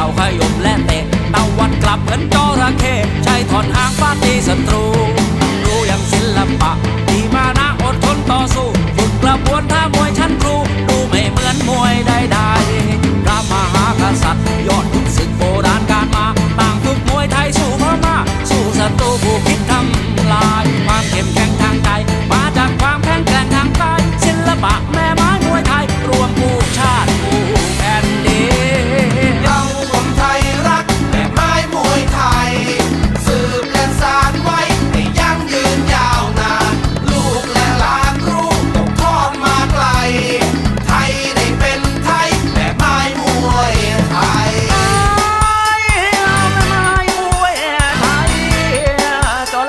าขยมและเตะตะวันกลับเหมือนจระเข้ใช้ถอนหางฟาดตีศัตรู